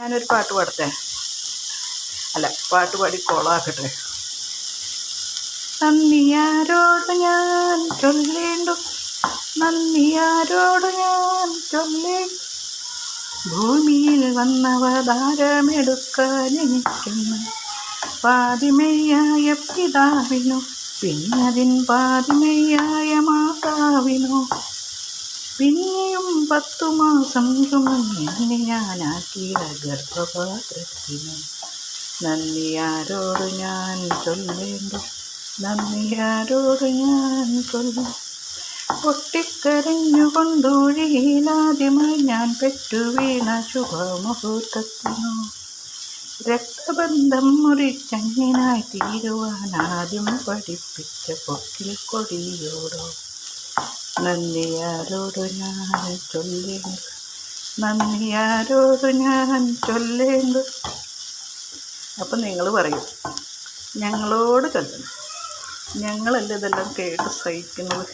ഞാനൊരു പാട്ട് പാടട്ടെ? അല്ല പാട്ട് പാടി കോളാക്കട്ടെ. നന്ദിയാരോട് ഞാൻ ചൊല്ലേണ്ടു. നന്ദിയാരോട് ഞാൻ ചൊല്ലേണ്ടു. ഭൂമിയിൽ വന്നവതാരമെടുക്കാൻ എനിക്കുന്നു പാതിമയ്യായ പിതാവിനോ പിന്നതിൻ പാതിമയ്യായ മാതാവിനോ. പിന്നെയും പത്തു മാസം ചുമന്നിനെ ഞാനാക്കിയ ഗർഭപാത്രത്തിന്. നന്ദിയാരോട് ഞാൻ ചൊല്ലേണ്ടു. നന്ദിയാരോട് ഞാൻ ചൊല്ലും. പൊട്ടിക്കരഞ്ഞുകൊണ്ടൊഴിയിലാദ്യമായി ഞാൻ പെറ്റു വീണ ശുഭമുഹൂർത്തത്തിനു. രക്തബന്ധം മുറിച്ചങ്ങിനായി തീരുവാൻ ആദ്യം പഠിപ്പിച്ച പൊക്കിൽ കൊടിയോടോ. നന്ദിയാരോട് ഞാൻ ചൊല്ലേണ്ടു നന്ദിയാരോട് ഞാൻ ചൊല്ലേണ്ടു അപ്പം നിങ്ങൾ പറയും ഞങ്ങളോട് ചൊല്ലണം. ഞങ്ങളല്ല ഇതെല്ലാം കേട്ട് സഹിക്കുന്നത്?